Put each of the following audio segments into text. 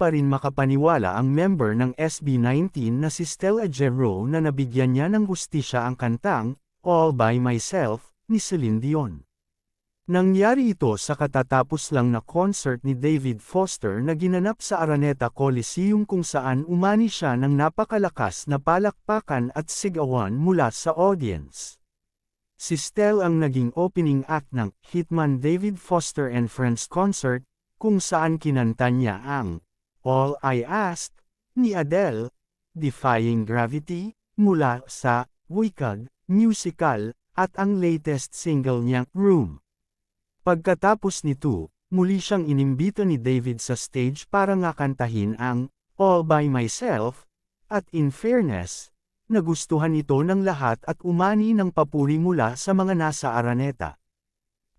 pa rin makapaniwala ang member ng SB19 na si Stella Gero na nabigyan niya ng hustisya ang kantang, All By Myself, ni Celine Dion. Nangyari ito sa katatapos lang na concert ni David Foster na ginanap sa Araneta Coliseum kung saan umani siya ng napakalakas na palakpakan at sigawan mula sa audience. Si Stell ang naging opening act ng Hitman David Foster and Friends concert, kung saan kinanta niya ang All I Ask ni Adele, Defying Gravity, mula sa Wicked musical, at ang latest single niyang Room. Pagkatapos nito, muli siyang inimbito ni David sa stage para nga kantahin ang All By Myself, at in fairness, nagustuhan ito ng lahat at umani ng papuri mula sa mga nasa Araneta.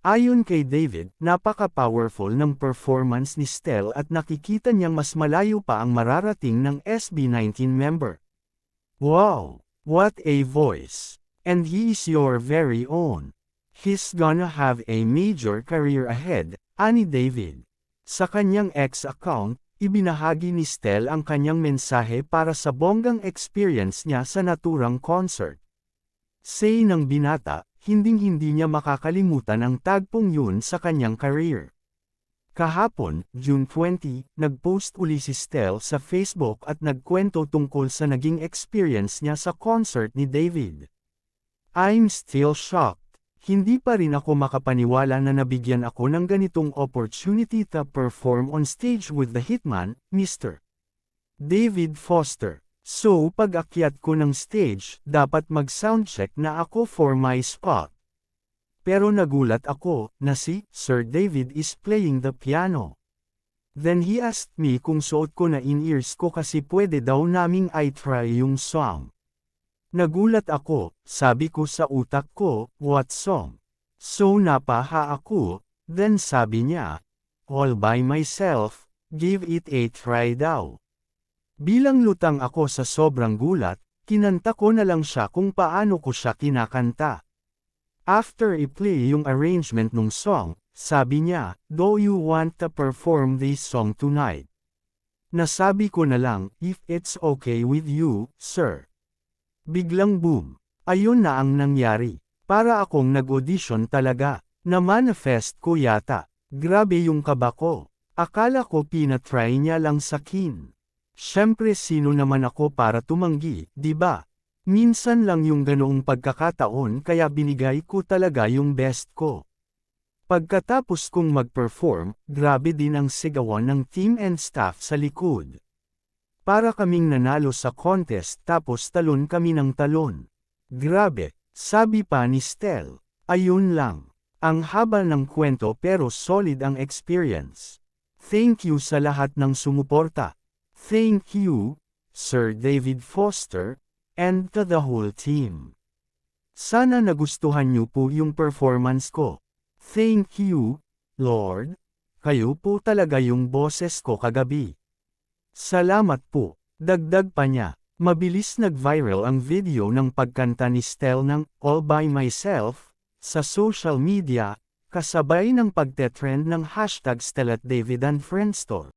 Ayon kay David, napaka-powerful ng performance ni Stell at nakikita niyang mas malayo pa ang mararating ng SB19 member. Wow! What a voice! And he is your very own. He's gonna have a major career ahead, ani David. Sa kanyang ex account, ibinahagi ni Stell ang kanyang mensahe para sa bonggang experience niya sa naturang concert. Say ng binata, hinding-hindi niya makakalimutan ang tagpong yun sa kanyang career. Kahapon, June 20, nagpost uli si Stell sa Facebook at nagkwento tungkol sa naging experience niya sa concert ni David. I'm still shocked. Hindi pa rin ako makapaniwala na nabigyan ako ng ganitong opportunity to perform on stage with the hitman, Mr. David Foster. So pag akyat ko ng stage, dapat mag-soundcheck na ako for my spot. Pero nagulat ako, na si Sir David is playing the piano. Then he asked me kung suot ko na in-ears ko kasi pwede daw naming i-try yung song. Nagulat ako, sabi ko sa utak ko, what song? So napaha ako, then sabi niya, all by myself, give it a try daw. Bilang lutang ako sa sobrang gulat, kinanta ko na lang siya kung paano ko siya kinakanta. After i-play yung arrangement nung song, sabi niya, do you want to perform this song tonight? Nasabi ko na lang, if it's okay with you, sir. Biglang boom. Ayun na ang nangyari. Para akong nag-audition talaga. Na-manifest ko yata. Grabe yung kaba ko. Akala ko pinatry niya lang sa kin. Siyempre sino naman ako para tumanggi, di ba? Minsan lang yung ganoong pagkakataon kaya binigay ko talaga yung best ko. Pagkatapos kong mag-perform, grabe din ang sigawan ng team and staff sa likod. Para kaming nanalo sa contest tapos talon kami ng talon. Grabe, sabi pa ni Stel. Ayun lang. Ang haba ng kwento pero solid ang experience. Thank you sa lahat ng sumuporta. Thank you, Sir David Foster, and to the whole team. Sana nagustuhan niyo po yung performance ko. Thank you, Lord. Kayo po talaga yung boses ko kagabi. Salamat po. Dagdag pa niya, mabilis nag-viral ang video ng pagkanta ni Stel ng All By Myself sa social media, kasabay ng pagtetrend ng hashtag StelAtDavidAndFriendStore.